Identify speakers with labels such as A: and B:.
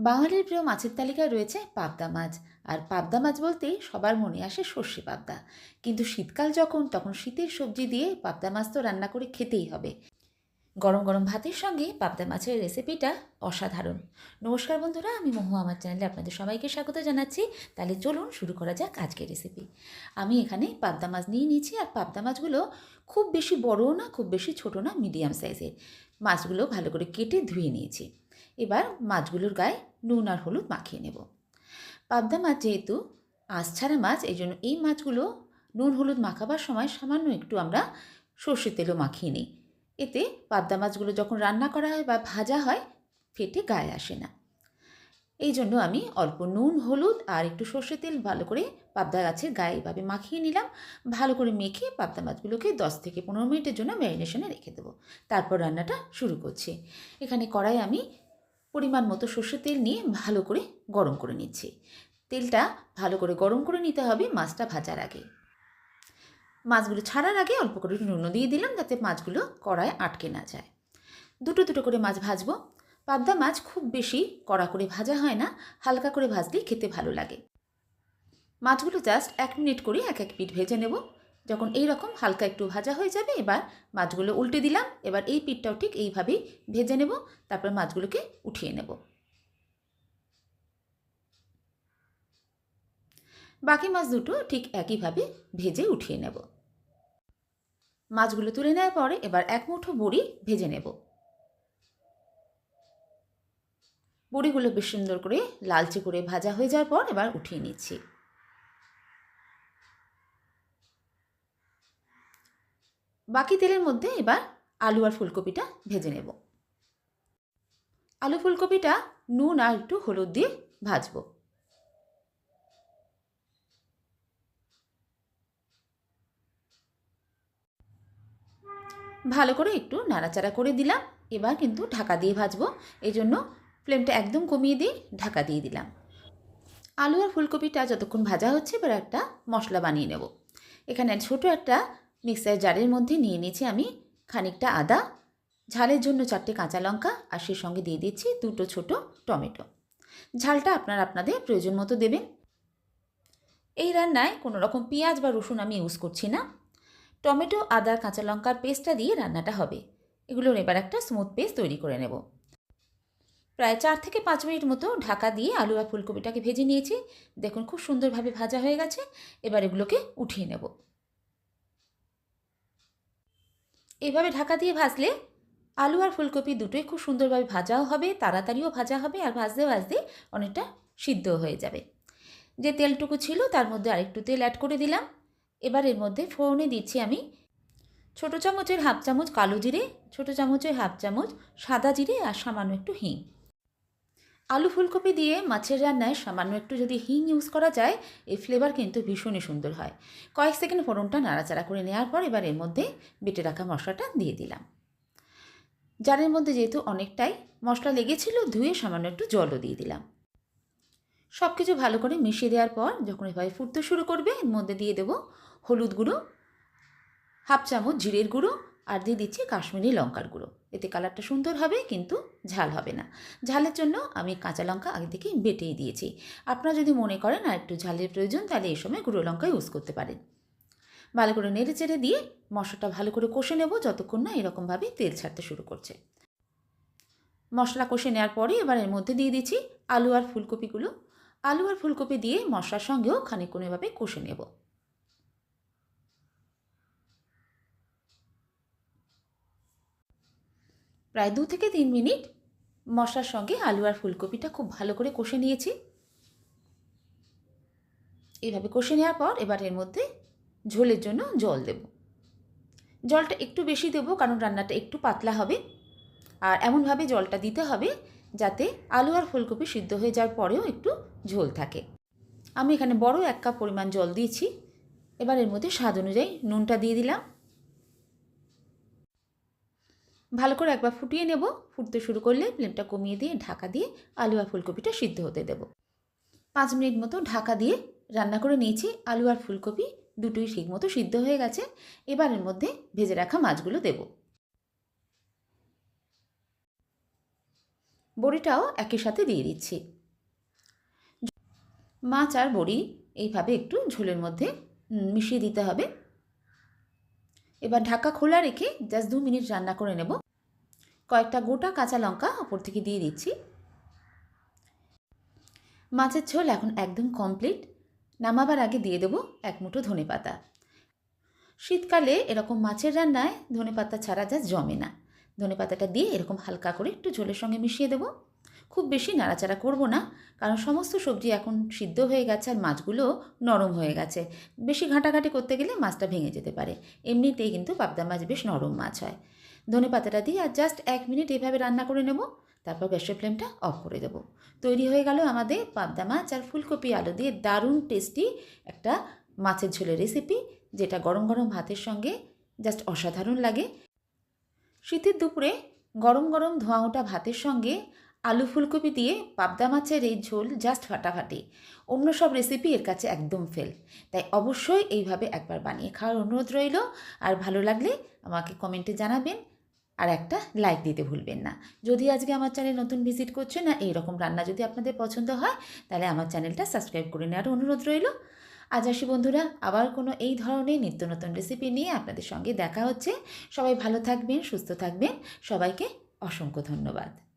A: বাঙালির প্রিয় মাছের তালিকায় রয়েছে পাবদা মাছ। আর পাবদা মাছ বলতেই সবার মনে আসে সর্ষে পাবদা। কিন্তু শীতকাল যখন, তখন শীতের সবজি দিয়ে পাবদা মাছ তো রান্না করে খেতেই হবে। গরম গরম ভাতের সঙ্গে পাবদা মাছের রেসিপিটা অসাধারণ। নমস্কার বন্ধুরা, আমি মহু আমার চ্যানেলে আপনাদের সবাইকে স্বাগত জানাচ্ছি। তাহলে চলুন শুরু করা যাক আজকের রেসিপি। আমি এখানে পাবদা মাছ নিয়ে নিয়েছি। আর পাবদা মাছগুলো খুব বেশি বড়ও না, খুব বেশি ছোটো না, মিডিয়াম সাইজের। মাছগুলো ভালো করে কেটে ধুয়ে নিয়েছি। এবার মাছগুলোর গায়ে নুন আর হলুদ মাখিয়ে নেব। পাবদা মাছ যেহেতু, আঁশ ছাড়া মাছ, এই জন্য এই মাছগুলো নুন হলুদ মাখাবার সময় সামান্য একটু আমরা সর্ষের তেলও মাখিয়ে নিই। এতে পাবদা মাছগুলো যখন রান্না করা হয় বা ভাজা হয়, ফেটে গায়ে আসে না। এই জন্য আমি অল্প নুন, হলুদ আর একটু সর্ষের তেল ভালো করে পাবদা গাছের গায়ে এভাবে মাখিয়ে নিলাম। ভালো করে মেখে পাবদা মাছগুলোকে দশ থেকে পনেরো মিনিটের জন্য ম্যারিনেশনে রেখে দেবো। তারপর রান্নাটা শুরু করছি। এখানে কড়াই আমি পরিমাণ মতো সর্ষের তেল নিয়ে ভালো করে গরম করে নিচ্ছি। তেলটা ভালো করে গরম করে নিতে হবে মাছটা ভাজার আগে। মাছগুলো ছাড়ার আগে অল্প করে নুন দিয়ে দিলাম যাতে মাছগুলো কড়ায় আটকে না যায়। দুটো দুটো করে মাছ ভাজবো। পাবদা মাছ খুব বেশি কড়া করে ভাজা হয় না, হালকা করে ভাজলেই খেতে ভালো লাগে। মাছগুলো জাস্ট এক মিনিট করে এক এক পিঠ ভেজে নেব। যখন এই রকম হালকা একটু ভাজা হয়ে যাবে, এবার মাছগুলো উল্টে দিলাম। এবার এই পিঠটাও ঠিক এইভাবেই ভেজে নেব, তারপর মাছগুলোকে উঠিয়ে নেব। বাকি মাছ দুটো ঠিক একইভাবে ভেজে উঠিয়ে নেব। মাছগুলো তুলে নেওয়ার পরে এবার এক মুঠো বড়ি ভেজে নেব। বড়িগুলো বেশ সুন্দর করে লালচে করে ভাজা হয়ে যাওয়ার পর এবার উঠিয়ে নিচ্ছি। বাকি তেলের মধ্যে এবার আলু আর ফুলকপিটা ভেজে নেব। আলু ফুলকপিটা নুন আর একটু হলুদ দিয়ে ভাজবো। ভালো করে একটু নাড়াচাড়া করে দিলাম। এবার কিন্তু ঢাকা দিয়ে ভাজবো। এই জন্য ফ্লেমটা একদম কমিয়ে দিয়ে ঢাকা দিয়ে দিলাম। আলু আর ফুলকপিটা যতক্ষণ ভাজা হচ্ছে, এবার একটা মশলা বানিয়ে নেব। এখানে ছোট একটা মিক্সার জারের মধ্যে নিয়ে নিয়েছি আমি খানিকটা আদা, ঝালের জন্য চারটে কাঁচা লঙ্কা আর সে সঙ্গে দিয়ে দিচ্ছি দুটো ছোট টমেটো। ঝালটা আপনারা আপনাদের প্রয়োজন মতো দেবেন। এই রান্নায় কোনো রকম পেঁয়াজ বা রসুন আমি ইউজ করছি না। টমেটো, আদা, কাঁচা লঙ্কার পেস্টটা দিয়ে রান্নাটা হবে। এগুলোর এবার একটা স্মুথ পেস্ট তৈরি করে নেব। প্রায় চার থেকে পাঁচ মিনিট মতো ঢাকা দিয়ে আলু আর ফুলকপিটাকে ভেজে নিয়েছি। দেখুন খুব সুন্দরভাবে ভাজা হয়ে গেছে। এবার এগুলোকে উঠিয়ে নেব। এইভাবে ঢাকা দিয়ে ভাজলে আলু আর ফুলকপি দুটোই খুব সুন্দরভাবে ভাজাও হবে, তাড়াতাড়িও ভাজা হবে আর ভাজতে ভাজতে অনেকটা সিদ্ধ হয়ে যাবে। যে তেলটুকু ছিল তার মধ্যে আরেকটু তেল অ্যাড করে দিলাম। এবার এর মধ্যে ফোড়নে দিচ্ছি আমি ছোটো চামচের হাফ চামচ কালো জিরে, ছোটো চামচের হাফ চামচ সাদা জিরে আর সামান্য একটু হিং। আলু ফুলকপি দিয়ে মাছের রান্নায় সামান্য একটু যদি হিং ইউজ করা যায় এই ফ্লেভার কিন্তু ভীষণই সুন্দর হয়। কয়েক সেকেন্ড ফোড়নটা নাড়াচাড়া করে নেওয়ার পর এবার এর মধ্যে বেটে রাখা মশলাটা দিয়ে দিলাম। জারের মধ্যে যেহেতু অনেকটাই মশলা লেগেছিল, ধুয়ে সামান্য একটু জলও দিয়ে দিলাম। সব কিছু ভালো করে মিশিয়ে দেওয়ার পর যখন এভাবে ফুটতে শুরু করবে, এর মধ্যে দিয়ে দেবো হলুদ গুঁড়ো, হাফ চামচ জিরের গুঁড়ো আর দিয়ে দিচ্ছি কাশ্মীরি লঙ্কার গুঁড়ো। এতে কালারটা সুন্দর হবে, কিন্তু ঝাল হবে না। ঝালের জন্য আমি কাঁচা লঙ্কা আগে থেকেই বেটেই দিয়েছি। আপনারা যদি মনে করেন আর একটু ঝালের প্রয়োজন, তাহলে এই সময় গুঁড়ো লঙ্কা ইউজ করতে পারেন। ভালো করে নেড়ে চেড়ে দিয়ে মশলাটা ভালো করে কষে নেব, যতক্ষণ না এরকমভাবে তেল ছাড়তে শুরু করছে। মশলা কষে নেওয়ার পরে এবার এর মধ্যে দিয়ে দিচ্ছি আলু আর ফুলকপিগুলো। আলু আর ফুলকপি দিয়ে মশলার সঙ্গেও খানিকক্ষণ এভাবে কষে নেব। প্রায় দু থেকে তিন মিনিট মশলার সঙ্গে আলু আর ফুলকপিটা খুব ভালো করে কষে নিয়েছি। এভাবে কষে নেওয়ার পর এবার এর মধ্যে ঝোলের জন্য জল দেব। জলটা একটু বেশি দেবো কারণ রান্নাটা একটু পাতলা হবে। আর এমনভাবে জলটা দিতে হবে যাতে আলু আর ফুলকপি সিদ্ধ হয়ে যাওয়ার পরেও একটু ঝোল থাকে। আমি এখানে বড় এক কাপ পরিমাণ জল দিয়েছি। এবার এর মধ্যে স্বাদ অনুযায়ী নুনটা দিয়ে দিলাম। ভালো করে একবার ফুটিয়ে নেব। ফুটতে শুরু করলে ফ্লেমটা কমিয়ে দিয়ে ঢাকা দিয়ে আলু আর ফুলকপিটা সিদ্ধ হতে দেব। পাঁচ মিনিট মতো ঢাকা দিয়ে রান্না করে নিয়েছি। আলু আর ফুলকপি দুটোই ঠিক মতো সিদ্ধ হয়ে গেছে। এবারের মধ্যে ভেজে রাখা মাছগুলো দেব। বড়িটাও একই সাথে দিয়ে দিচ্ছি। মাছ আর বড়ি এইভাবে একটু ঝোলের মধ্যে মিশিয়ে দিতে হবে। এবার ঢাকা খোলা রেখে জাস্ট দু মিনিট রান্না করে নেব। কয়েকটা গোটা কাঁচা লঙ্কা ওপর থেকে দিয়ে দিচ্ছি। মাছের ঝোল এখন একদম কমপ্লিট নামাবার আগে দিয়ে দেবো এক মুঠো ধনে পাতা। শীতকালে এরকম মাছের রান্নায় ধনে পাতা ছাড়া যা জমে না। ধনে পাতাটা দিয়ে এরকম হালকা করে একটু ঝোলের সঙ্গে মিশিয়ে দেবো। খুব বেশি নাড়াচাড়া করব না, কারণ সমস্ত সবজি এখন সিদ্ধ হয়ে গেছে আর মাছগুলো নরম হয়ে গেছে। বেশি ঘাঁটাঘাঁটি করতে গেলে মাছটা ভেঙে যেতে পারে। এমনিতেই কিন্তু পাবদা মাছ বেশ নরম মাছ হয়। ধনে পাতাটা দিয়ে আর জাস্ট এক মিনিট এভাবে রান্না করে নেব, তারপর গ্যাসের ফ্লেমটা অফ করে দেবো। তৈরি হয়ে গেল আমাদের পাবদা মাছ আর ফুলকপি আলু দিয়ে দারুণ টেস্টি একটা মাছের ঝোলের রেসিপি যেটা গরম গরম ভাতের সঙ্গে জাস্ট অসাধারণ লাগে। শীতের দুপুরে গরম গরম ধোঁয়া ওঠা ভাতের সঙ্গে আলু ফুলকপি দিয়ে পাবদা মাছের এই ঝোল জাস্ট ফাটাফাটি। অন্য সব রেসিপি এর কাছে একদম ফেল তাই অবশ্যই এইভাবে একবার বানিয়ে খাওয়ার অনুরোধ রইল। আর ভালো লাগলে আমাকে কমেন্টে জানাবেন। আর একটা লাইক দিতে ভুলবেন না। যদি আজকে আমার চ্যানেল নতুন ভিজিট করছেন না, এইরকম রান্না যদি আপনাদের পছন্দ হয়, তাহলে আমার চ্যানেলটা সাবস্ক্রাইব করে নেওয়ার অনুরোধ রইল। আজ আসি বন্ধুরা, আবার কোনো এই ধরনের নিত্য নতুন রেসিপি নিয়ে আপনাদের সঙ্গে দেখা হচ্ছে। সবাই ভালো থাকবেন, সুস্থ থাকবেন। সবাইকে অসংখ্য ধন্যবাদ।